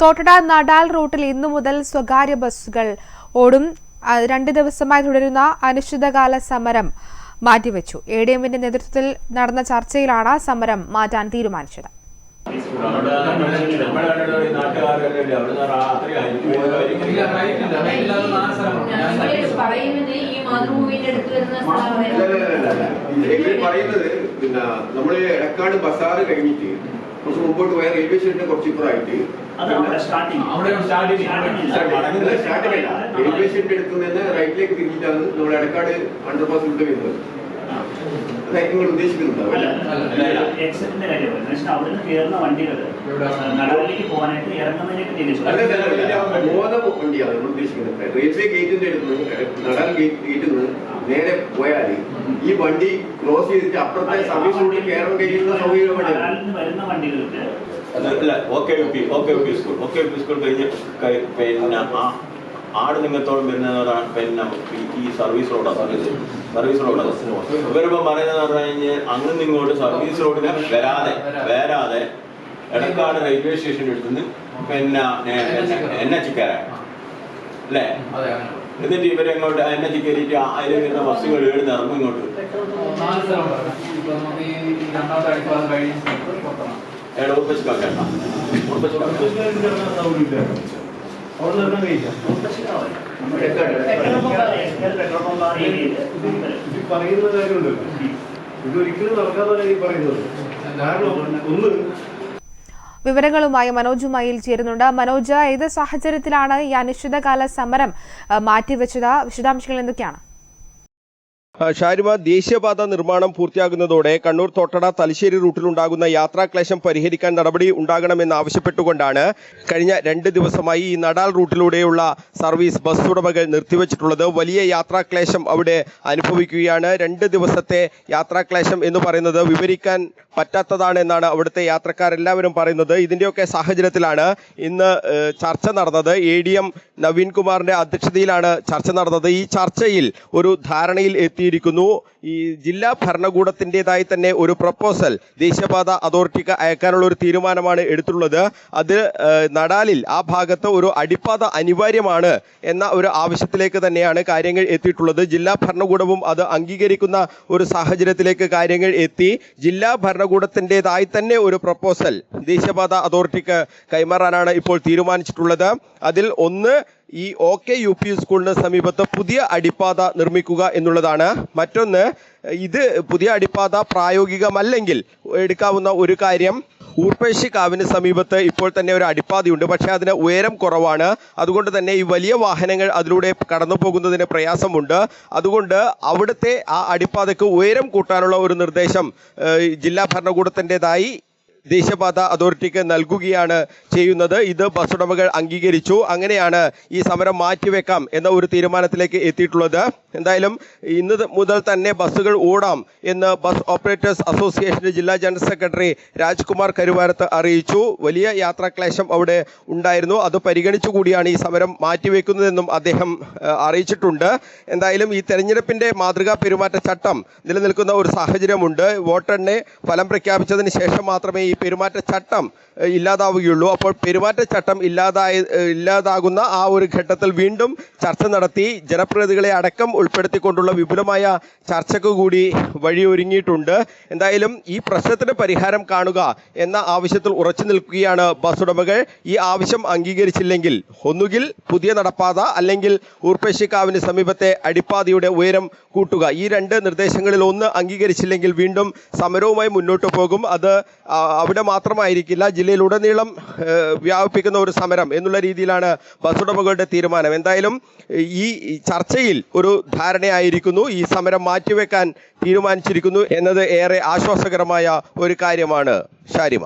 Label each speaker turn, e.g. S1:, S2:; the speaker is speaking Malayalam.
S1: തോട്ടട നടാൽ റൂട്ടിൽ ഇന്നു മുതൽ സ്വകാര്യ ബസ്സുകൾ ഓടും. രണ്ട് ദിവസമായി തുടരുന്ന അനിശ്ചിതകാല സമരം മാറ്റിവെച്ചു. എ ഡി എമ്മിന്റെ നേതൃത്വത്തിൽ നടന്ന ചർച്ചയിലാണ് സമരം മാറ്റാൻ തീരുമാനിച്ചത്.
S2: പറയുന്നത്
S3: പിന്നെ നമ്മൾ എടക്കാട് ബസാറ് കഴിഞ്ഞിട്ട് കുറച്ച് മുമ്പോട്ട് പോയ റെയിൽവേ സ്റ്റേഷന്റെ കുറച്ച് ഇപ്പുറമായിട്ട്
S4: അത് അവിടെ സ്റ്റാർട്ടിങ് അവിടെ സ്റ്റാർട്ടിങ്
S3: സ്റ്റാർട്ടിംഗ് അല്ല റെയിൽവേ സ്റ്റേഷൻ റൈറ്റിലേക്ക് തിരിഞ്ഞിട്ടാണ് നമ്മൾ എടക്കാട് വിട്ട് വരുന്നത്. നിങ്ങൾ ഉദ്ദേശിക്കുന്നുണ്ടോ
S4: അവിടുന്ന് കയറുന്ന വണ്ടികൾ നടവിലേക്ക് പോകാനായിട്ട് ഇറങ്ങുന്നതിനൊക്കെ
S3: വണ്ടിയാണ് നമ്മൾ ഉദ്ദേശിക്കുന്നത്. റെയിൽവേ ഗേറ്റിന്റെ അടുത്ത് നടൽ ഗേറ്റ് ഗേറ്റിൽ നിന്ന് നേരെ ഈ വണ്ടി ക്ലോസ് ചെയ്തിട്ട് അപ്പുറത്തെ സർവീസ് റൂട്ടിൽ കയറാൻ കഴിയുന്ന സൗകര്യമാണ്
S4: നിന്ന് വരുന്ന വണ്ടികൾക്ക്
S5: അല്ല okay U P okay U P school okay U P school കഴിഞ്ഞ് പിന്നെ ആ ആട് നിങ്ങത്തോളം വരുന്നവരാണ് പിന്നെ ഈ- സർവീസ് റോഡാണ് സർവീസ് സർവീസ് റോഡാണ് ഇവരിപ്പം പറയുന്നത് പറഞ്ഞു കഴിഞ്ഞാൽ അങ്ങ് ഇങ്ങോട്ട് സർവീസ് റോഡിന് വരാതെ വരാതെ എടക്കാട് റെയിൽവേ സ്റ്റേഷന്റെ അടുത്തുനിന്ന് പിന്നെ എൻ എച്ച് കയറാൻ അല്ലേ? എന്നിട്ട് ഇവരെങ്ങോട്ട് എച്ച് കയറിയിട്ട് അതിൽ വരുന്ന ബസ്സുകൾ എഴുതി ഇറങ്ങും ഇങ്ങോട്ട്.
S6: പറയുന്ന കാര്യമുണ്ടല്ലോ. ഇതൊരിക്കലും നടക്കാതെ പറയുന്നത്. കാരണം ഒന്ന്
S1: വിവരങ്ങളുമായി മനോജുമായിൽ ചേരുന്നുണ്ട്. മനോജ് ഏത് സാഹചര്യത്തിലാണ് ഈ അനിശ്ചിതകാല സമരം മാറ്റിവെച്ചത്? വിശദാംശങ്ങൾ എന്തൊക്കെയാണ്?
S7: ഷാരിമ ദേശീയപാത നിർമ്മാണം പൂർത്തിയാകുന്നതോടെ കണ്ണൂർ തോട്ടട തലശ്ശേരി റൂട്ടിലുണ്ടാകുന്ന യാത്രാക്ലേശം പരിഹരിക്കാൻ നടപടി ഉണ്ടാകണമെന്ന് ആവശ്യപ്പെട്ടുകൊണ്ടാണ് കഴിഞ്ഞ രണ്ട് ദിവസമായി ഈ നടാൽ റൂട്ടിലൂടെയുള്ള സർവീസ് ബസ് ഉടമകൾ നിർത്തിവച്ചിട്ടുള്ളത്. വലിയ യാത്രാക്ലേശം അവിടെ അനുഭവിക്കുകയാണ്. രണ്ട് ദിവസത്തെ യാത്രാക്ലേശം എന്ന് പറയുന്നത് വിവരിക്കാൻ പറ്റാത്തതാണ് എന്നാണ് അവിടുത്തെ യാത്രക്കാരെല്ലാവരും പറയുന്നത്. ഇതിന്റെയൊക്കെ സാഹചര്യത്തിലാണ് ഇന്ന് ചർച്ച നടന്നത്. എ ഡി എം നവീൻ കുമാറിന്റെ അധ്യക്ഷതയിലാണ് ചർച്ച നടന്നത്. ഈ ചർച്ചയിൽ ഒരു ധാരണയിൽ എത്തിയിരിക്കുന്നു ഈ ജില്ലാ ഭരണകൂടത്തിന്റെതായി തന്നെ ഒരു പ്രപ്പോസൽ ദേശീയപാത അതോറിറ്റിക്ക് അയക്കാനുള്ള ഒരു തീരുമാനമാണ് എടുത്തിട്ടുള്ളത്. അത് നടാലിൽ ആ ഭാഗത്ത് ഒരു അടിപ്പാത അനിവാര്യമാണ് എന്ന ഒരു ആവശ്യത്തിലേക്ക് തന്നെയാണ് കാര്യങ്ങൾ എത്തിയിട്ടുള്ളത്. ജില്ലാ ഭരണകൂടവും അത് അംഗീകരിക്കുന്ന ഒരു സാഹചര്യത്തിലേക്ക് കാര്യങ്ങൾ എത്തി. ജില്ലാ ഭരണകൂടത്തിന്റെതായി തന്നെ ഒരു പ്രപ്പോസൽ ദേശീയപാത അതോറിറ്റിക്ക് കൈമാറാനാണ് ഇപ്പോൾ തീരുമാനിച്ചിട്ടുള്ളത്. അതിൽ ഒന്ന് ഈ ഒ കെ യു പി സ്കൂളിന് സമീപത്ത് പുതിയ അടിപ്പാത നിർമ്മിക്കുക എന്നുള്ളതാണ്. മറ്റൊന്ന് ഇത് പുതിയ അടിപ്പാത പ്രായോഗികമല്ലെങ്കിൽ എടുക്കാവുന്ന ഒരു കാര്യം ഊർപ്പേശി കാവിന് സമീപത്ത് ഇപ്പോൾ തന്നെ ഒരു അടിപ്പാതയുണ്ട്. പക്ഷേ അതിന് ഉയരം കുറവാണ്. അതുകൊണ്ട് തന്നെ ഈ വലിയ വാഹനങ്ങൾ അതിലൂടെ കടന്നു പോകുന്നതിന് പ്രയാസമുണ്ട്. അതുകൊണ്ട് അവിടുത്തെ ആ അടിപ്പാതയ്ക്ക് ഉയരം കൂട്ടാനുള്ള ഒരു നിർദ്ദേശം ജില്ലാ ഭരണകൂടത്തിന്റെതായി ദേശീയപാത അതോറിറ്റിക്ക് നൽകുകയാണ് ചെയ്യുന്നത്. ഇത് ബസ് ഉടമകൾ അംഗീകരിച്ചു. അങ്ങനെയാണ് ഈ സമരം മാറ്റിവെക്കാം എന്ന ഒരു തീരുമാനത്തിലേക്ക് എത്തിയിട്ടുള്ളത്. എന്തായാലും ഇന്ന് മുതൽ തന്നെ ബസ്സുകൾ ഓടാം എന്ന് ബസ് ഓപ്പറേറ്റേഴ്സ് അസോസിയേഷന്റെ ജില്ലാ ജനറൽ സെക്രട്ടറി രാജ്കുമാർ കരുവാരത്ത് അറിയിച്ചു. വലിയ യാത്രാക്ലേശം അവിടെ ഉണ്ടായിരുന്നു. അത് പരിഗണിച്ചു കൂടിയാണ് ഈ സമരം മാറ്റിവെക്കുന്നതെന്നും അദ്ദേഹം അറിയിച്ചിട്ടുണ്ട്. എന്തായാലും ഈ തെരഞ്ഞെടുപ്പിന്റെ മാതൃകാ പെരുമാറ്റച്ചട്ടം നിലനിൽക്കുന്ന ഒരു സാഹചര്യമുണ്ട്. വോട്ടെണ്ണെ ഫലം പ്രഖ്യാപിച്ചതിന് ശേഷം മാത്രമേ ഈ പെരുമാറ്റച്ചട്ടം ഇല്ലാതാവുകയുള്ളൂ. അപ്പോൾ പെരുമാറ്റച്ചട്ടം ഇല്ലാതായ ഇല്ലാതാകുന്ന ആ ഒരു ഘട്ടത്തിൽ വീണ്ടും ചർച്ച നടത്തി ജനപ്രതിനിധികളെ അടക്കം ഉൾപ്പെടുത്തിക്കൊണ്ടുള്ള വിപുലമായ ചർച്ചയ്ക്ക് കൂടി വഴിയൊരുങ്ങിയിട്ടുണ്ട്. എന്തായാലും ഈ പ്രശ്നത്തിന് പരിഹാരം കാണുക എന്ന ആവശ്യത്തിൽ ഉറച്ചു നിൽക്കുകയാണ് ബസ് ഉടമകൾ ഈ ആവശ്യം അംഗീകരിച്ചില്ലെങ്കിൽ ഒന്നുകിൽ പുതിയ നടപ്പാത അല്ലെങ്കിൽ ഊർപ്പശിക്കാവിന് സമീപത്തെ അടിപ്പാതയുടെ ഉയരം കൂട്ടുക. ഈ രണ്ട് നിർദ്ദേശങ്ങളിൽ ഒന്ന് അംഗീകരിച്ചില്ലെങ്കിൽ വീണ്ടും സമരവുമായി മുന്നോട്ട് പോകും. അത് അവിടെ മാത്രമായിരിക്കില്ല. ജില്ലയിലുടനീളം വ്യാപിപ്പിക്കുന്ന ഒരു സമരം എന്നുള്ള രീതിയിലാണ് ബസ് ഉടമകളുടെ തീരുമാനം. എന്തായാലും ഈ ചർച്ചയിൽ ഒരു ധാരണയായിരിക്കുന്നു. ഈ സമരം മാറ്റിവെക്കാൻ തീരുമാനിച്ചിരിക്കുന്നു എന്നത് ഏറെ ആശ്വാസകരമായ ഒരു കാര്യമാണ്. ഷാരിമ.